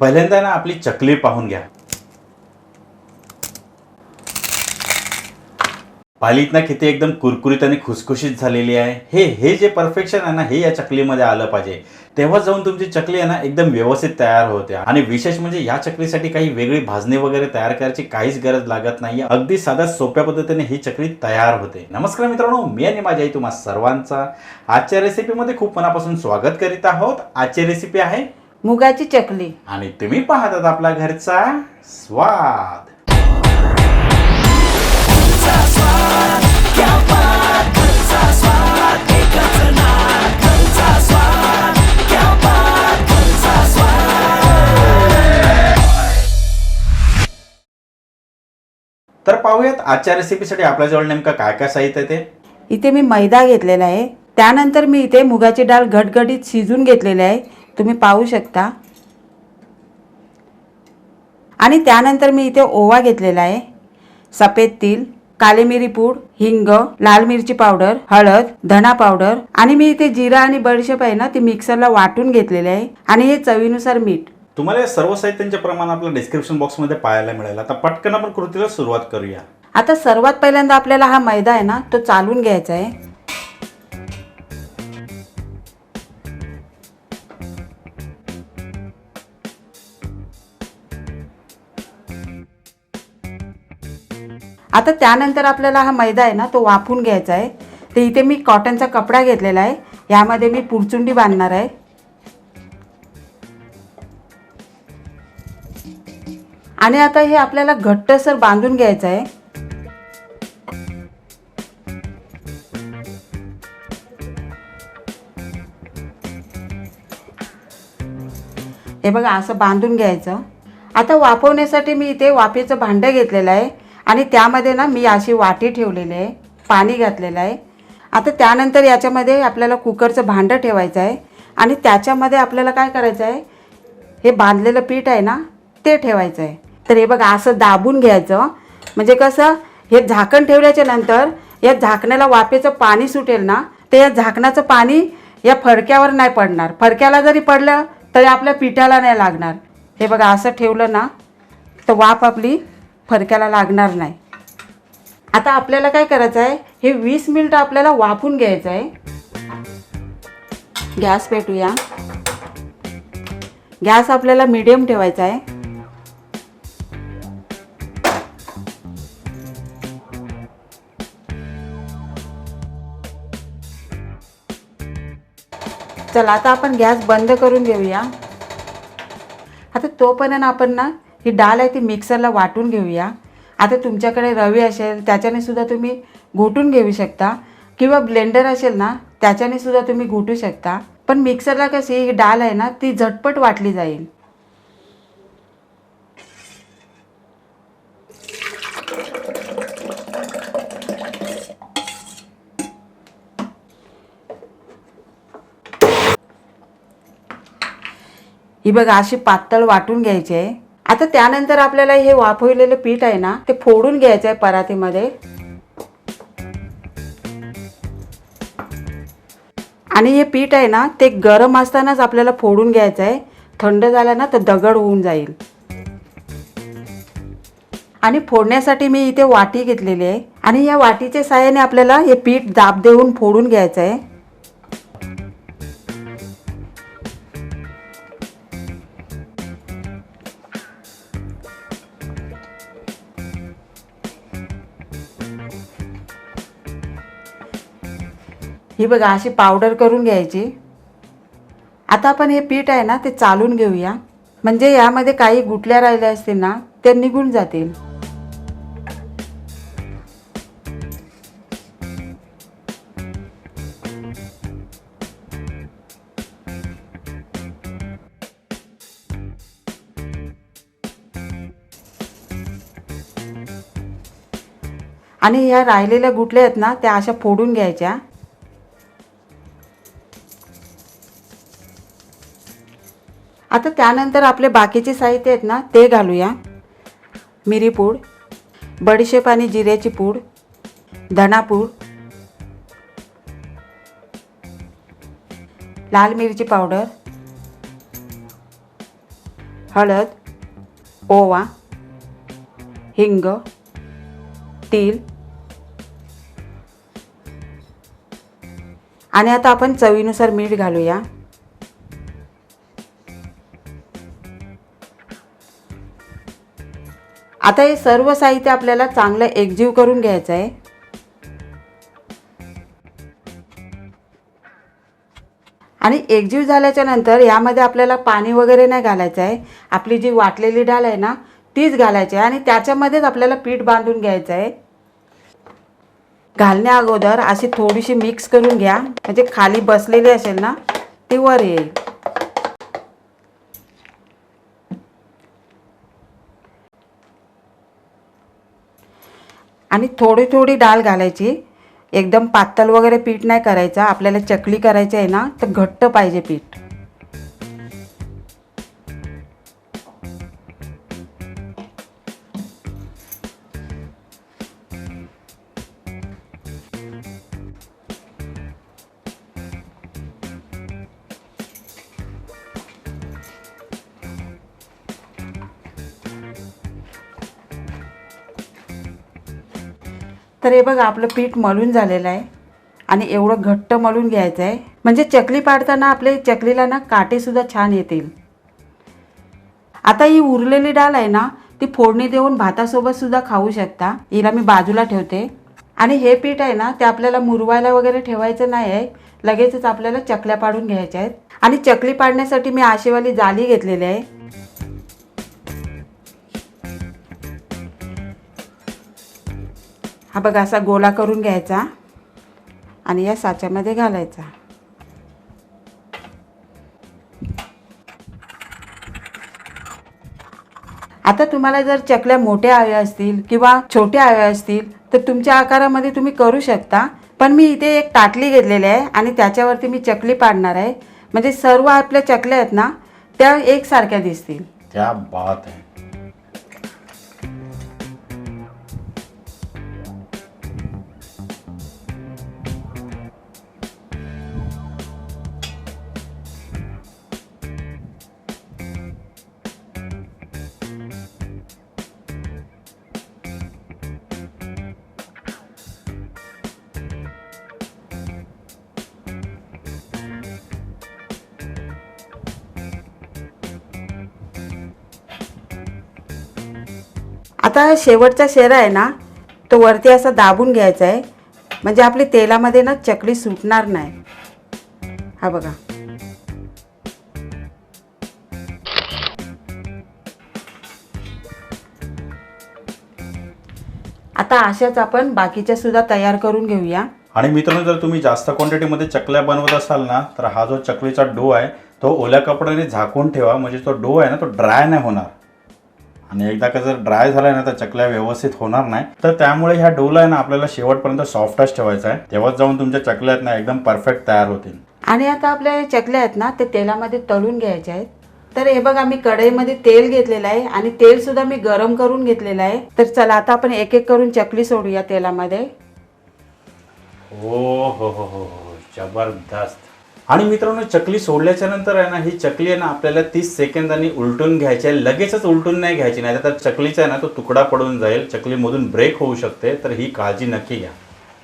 पहिल्यांदा ना आपली चकली पाहून घ्या. पालीत ना किती एकदम कुरकुरीत आणि खुसखुशीत झालेली आहे. हे हे जे परफेक्शन आहे ना हे या चकलीमध्ये आलं पाहिजे. तेव्हा जाऊन तुमची चकली आहे ना एकदम व्यवस्थित तयार होते. आणि विशेष म्हणजे या चकलीसाठी काही वेगळी भाजणी वगैरे तयार करायची काहीच गरज लागत नाही अगदी साध्या सोप्या पद्धतीने ही चकली तयार होते. नमस्कार मित्रांनो मी आणि माझ्या आई तुम्हा सर्वांचा आजच्या रेसिपीमध्ये खूप मनापासून स्वागत करीत आहोत. आजची रेसिपी आहे मुगाची चकली. आणि तुम्ही पाहतात आपला घरचा स्वाद. तर पाहूयात आजच्या रेसिपीसाठी आपल्याजवळ नेमकं काय काय साहित्य आहे ते? इथे मी मैदा घेतलेला आहे. त्यानंतर मी इथे मुगाची डाळ घटघटीत शिजून घेतलेली आहे. तुम्ही पाहू शकता. आणि त्यानंतर मी इथे ओवा घेतलेला आहे. सफेद तीळ काली मिरी पूड हिंग लाल मिरची पावडर हळद धना पावडर आणि मी इथे जिरा आणि बडीशेप आहे ना ती मिक्सरला वाटून घेतलेले आहे. आणि हे चवीनुसार मीठ. तुम्हाला या सर्व साहित्यांचे प्रमाण आपल्या डिस्क्रिप्शन बॉक्समध्ये पाहायला मिळेल. आता पटकन आपण कृतीला सुरुवात करूया. आता सर्वात पहिल्यांदा आपल्याला हा मैदा आहे ना तो चालून घ्यायचा आहे. आता त्यानंतर आपल्याला हा मैदा आहे ना तो वाफून घ्यायचा आहे. तर इथे मी कॉटनचा कपडा घेतलेला आहे. यामध्ये मी पुरचुंडी बांधणार आहे. आणि आता हे आपल्याला घट्टसर बांधून घ्यायचं आहे. हे बघा असं बांधून घ्यायचं. आता वाफवण्यासाठी मी इथे वाफेचं भांडं घेतलेलं आहे. आणि त्यामध्ये ना मी अशी वाटी ठेवलेली आहे पाणी घातलेलं आहे. आता त्यानंतर याच्यामध्ये आपल्याला कुकरचं भांडं ठेवायचं आहे आणि त्याच्यामध्ये आपल्याला काय करायचं आहे हे बांधलेलं पीठ आहे ना ते ठेवायचं आहे. तर हे बघा असं दाबून घ्यायचं. म्हणजे कसं हे झाकण ठेवल्याच्या नंतर या झाकण्याला वाफेचं पाणी सुटेल ना तर या झाकणाचं पाणी या फडक्यावर नाही पडणार. फडक्याला जरी पडलं तरी आपल्या पिठाला नाही लागणार. हे बघा असं ठेवलं ना तर वाफ आपली फरक्याला लागणार नाही. आता आपल्याला काय करायचं आहे? हे वीस मिनिटं आपल्याला वाफून घ्यायचं आहे. गॅस पेटूया. गॅस आपल्याला मिडियम ठेवायचा आहे. चला आता आपण गॅस बंद करून घेऊया. आता तोपर्यंत आपण ना ही डाळ आहे ती मिक्सरला वाटून घेऊया. आता तुमच्याकडे रवी असेल त्याच्याने सुद्धा तुम्ही घोटून घेऊ शकता. किंवा ब्लेंडर असेल ना त्याच्याने सुद्धा तुम्ही घोटू शकता. पण मिक्सरला कशी ही डाळ आहे ना ती झटपट वाटली जाईल. ही बघा अशी पातळ वाटून घ्यायची आहे. आता त्यानंतर आपल्याला हे वाफवलेलं पीठ आहे ना ते फोडून घ्यायचं आहे परातीमध्ये. आणि हे पीठ आहे ना ते गरम असतानाच आपल्याला फोडून घ्यायचं आहे थंड झालं ना तर दगड होऊन जाईल. आणि फोडण्यासाठी मी इथे वाटी घेतलेली आहे. आणि या वाटीच्या साहाय्याने आपल्याला हे पीठ दाब देऊन फोडून घ्यायचं आहे ही बघा अशी पावडर करून घ्यायची. आता आपण हे पीठ आहे ना ते चालून घेऊया. म्हणजे यामध्ये काही गुटल्या राहिल्या असतील ना ते निघून जातील. आणि ह्या राहिलेल्या गुटल्या आहेत ना त्या अशा फोडून घ्यायच्या. आता त्यानंतर आपले बाकीचे साहित्य आहेत ना ते घालूया. मिरीपूड बडीशेप आणि जिऱ्याची पूड धनापूड लाल मिरची पावडर हळद ओवा हिंग तीळ. आणि आता आपण चवीनुसार मीठ घालूया. आता हे सर्व साहित्य आपल्याला चांगलं एकजीव करून घ्यायचं आहे. आणि एकजीव झाल्याच्यानंतर यामध्ये आपल्याला पाणी वगैरे नाही घालायचं आहे. आपली जी वाटलेली डाळ आहे ना तीच घालायची आहे आणि त्याच्यामध्येच आपल्याला पीठ बांधून घ्यायचं आहे. घालण्या अगोदर अशी थोडीशी मिक्स करून घ्या. म्हणजे खाली बसलेली असेल ना ती वर येईल. आणि थोडी थोडी डाळ घालायची. एकदम पातळ वगैरे पीठ नाही करायचं. आपल्याला चकली करायची आहे ना तर घट्ट पाहिजे पीठ. तर हे बघा आपलं पीठ मळून झालेलं आहे. आणि एवढं घट्ट मळून घ्यायचं आहे. म्हणजे चकली पाडताना आपले चकलीला ना काटेसुद्धा छान येतील. आता ही उरलेली डाळ आहे ना ती फोडणी देऊन भातासोबतसुद्धा खाऊ शकता. हिला मी बाजूला ठेवते. आणि हे पीठ आहे ना ते आपल्याला मुरवायला वगैरे ठेवायचं नाही आहे. लगेचच आपल्याला चकल्या पाडून घ्यायच्या आहेत. आणि चकली पाडण्यासाठी मी आशेवाली जाली घेतलेली आहे. हा बघा असा गोला करून घ्यायचा आणि या साच्यामध्ये घालायचा. आता तुम्हाला जर चकल्या मोठ्या हव्या असतील किंवा छोट्या हव्या असतील तर तुमच्या आकारामध्ये तुम्ही करू शकता. पण मी इथे एक ताटली घेतलेली आहे आणि त्याच्यावरती मी चकली पाडणार आहे. म्हणजे सर्व आपल्या चकल्या आहेत ना त्या एकसारख्या दिसतील. त्या बात आहे. आता शेवटचा शेरा आहे ना तो वरती असा दाबून घ्यायचा आहे. म्हणजे आपली तेलामध्ये ना चकली सुटणार नाही. हा बघा. आता अशाच आपण बाकीच्या सुद्धा तयार करून घेऊया. आणि मित्रांनो जर तुम्ही जास्त क्वांटिटीमध्ये चकल्या बनवत असाल ना तर हा जो चकलीचा डो आहे तो ओल्या कपड्याने झाकून ठेवा. म्हणजे तो डो आहे ना तो ड्राय नाही होणार. आणि एकदा का जर ड्राय झाला ना तर चकल्या व्यवस्थित होणार नाही. तर त्यामुळे ह्या डोला आहे ना आपल्याला शेवटपर्यंत सॉफ्टच ठेवायचा आहे. तेव्हाच जाऊन तुमच्या चकल्या आहेत ना एकदम परफेक्ट तयार होतील. आणि आता आपल्या चकल्या आहेत ना ते तेलामध्ये तळून घ्यायच्या आहेत. तर हे बघा मी कढईमध्ये तेल घेतलेलं आहे आणि तेल सुद्धा मी गरम करून घेतलेलं आहे. तर चला आता आपण एक एक करून चकली सोडूया तेलामध्ये. हो हो हो हो हो. जबरदस्त. आणि मित्रांनो चकली सोडल्याच्या नंतर आहे ना ही चकली आहे ना आपल्याला तीस सेकंदांनी उलटून घ्यायची आहे. लगेचच उलटून नाही घ्यायची नाही तर चकलीचा आहे ना तो तुकडा पडून जाईल. चकलीमधून ब्रेक होऊ शकते तर ही काळजी नक्की घ्या.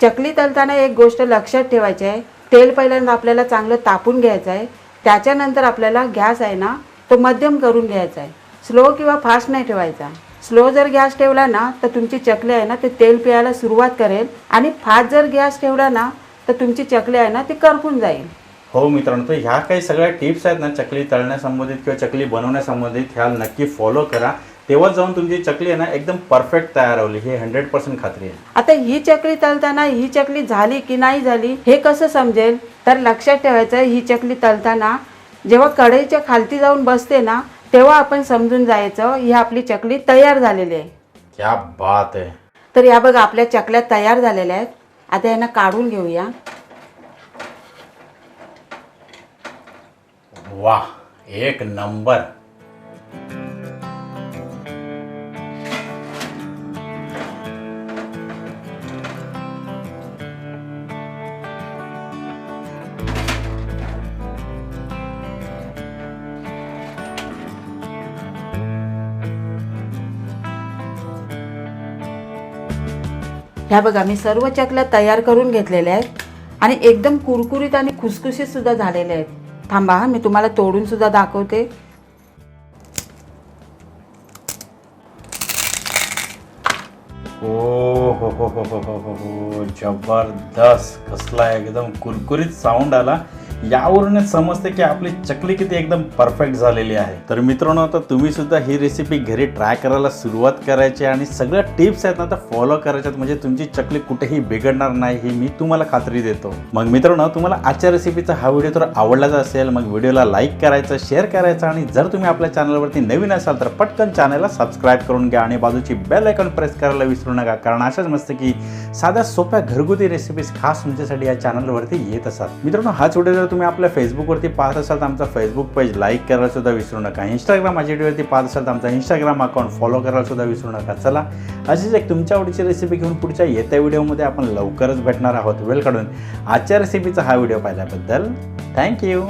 चकली तळताना एक गोष्ट लक्षात ठेवायची आहे. तेल पहिल्यांदा आपल्याला चांगलं तापून घ्यायचं आहे. त्याच्यानंतर आपल्याला गॅस आहे ना तो मध्यम करून घ्यायचा आहे. स्लो किंवा फास्ट नाही ठेवायचा. स्लो जर गॅस ठेवला ना तर तुमची चकली आहे ना ते तेल पियायला सुरुवात करेल. आणि फास्ट जर गॅस ठेवला ना तर तुमची चकली आहे ना ती करपून जाईल. हो मित्रांनो तर ह्या काही सगळ्या टिप्स आहेत ना चकली तळण्यासंबंधित किंवा चकली बनवण्यासंबंधित ह्या नक्की फॉलो करा. तेव्हा जाऊन तुमची चकली आहे ना एकदम परफेक्ट तयार होईल. हे हंड्रेड पर्सेंट खात्री आहे. आता ही चकली तळताना ही चकली झाली की नाही झाली हे कसं समजेल? तर लक्षात ठेवायचं ही चकली तळताना जेव्हा कढईच्या खालती जाऊन बसते ना तेव्हा आपण समजून जायचं ही आपली चकली तयार झालेली आहे. क्या बात आहे. तर या बघा आपल्या चकल्या तयार झालेल्या आहेत. आता यांना काढून घेऊया. वा एक नंबर. ह्या बघा मी सर्व चकल्या तयार करून घेतलेल्या आहेत आणि एकदम कुरकुरीत आणि खुसखुशीत सुद्धा झालेल्या आहेत. थांबा मी तुम्हाला तोडून सुद्धा दाखवते. ओ हो हो हो हो हो हो हो जबरदस्त कसला एकदम कुरकुरीत साऊंड आला. यावरूनच समजते की आपली चकली किती एकदम परफेक्ट झालेली आहे. तर मित्रांनो आता तुम्ही सुद्धा ही रेसिपी घरी ट्राय करायला सुरुवात करायची आणि सगळ्या टिप्स आहेत ना आता फॉलो करायच्यात म्हणजे तुमची चकली कुठेही बिघडणार नाही ही मी तुम्हाला खात्री देतो. मग मित्रांनो तुम्हाला आजच्या रेसिपीचा हा व्हिडिओ तर आवडलाच असेल. मग व्हिडिओला लाईक करायचं शेअर करायचं आणि जर तुम्ही आपल्या चॅनलवरती नवीन असाल तर पटकन चॅनलला सबस्क्राईब करून घ्या आणि बाजूची बेल आयकॉन प्रेस करायला विसरू नका. कारण अशाच मस्त की साध्या सोप्या घरगुती रेसिपीज खास तुमच्यासाठी या चॅनलवरती येत असतात. मित्रांनो हाच व्हिडिओ जर तुम्ही आपल्या फेसबुकवरती पाहत असाल तर आमचा फेसबुक पेज लाईक करायला सुद्धा विसरू नका. इंस्टाग्राम माझ्या व्हिडिओवरती पाहत असाल तर आमचा इंस्टाग्राम अकाउंट फॉलो करायला सुद्धा विसरू नका. चला अशीच एक तुमच्या आवडीची रेसिपी घेऊन पुढच्या येत्या व्हिडिओमध्ये आपण लवकरच भेटणार आहोत. वेळ काढून आजच्या रेसिपीचा हा व्हिडिओ पाहिल्याबद्दल थँक्यू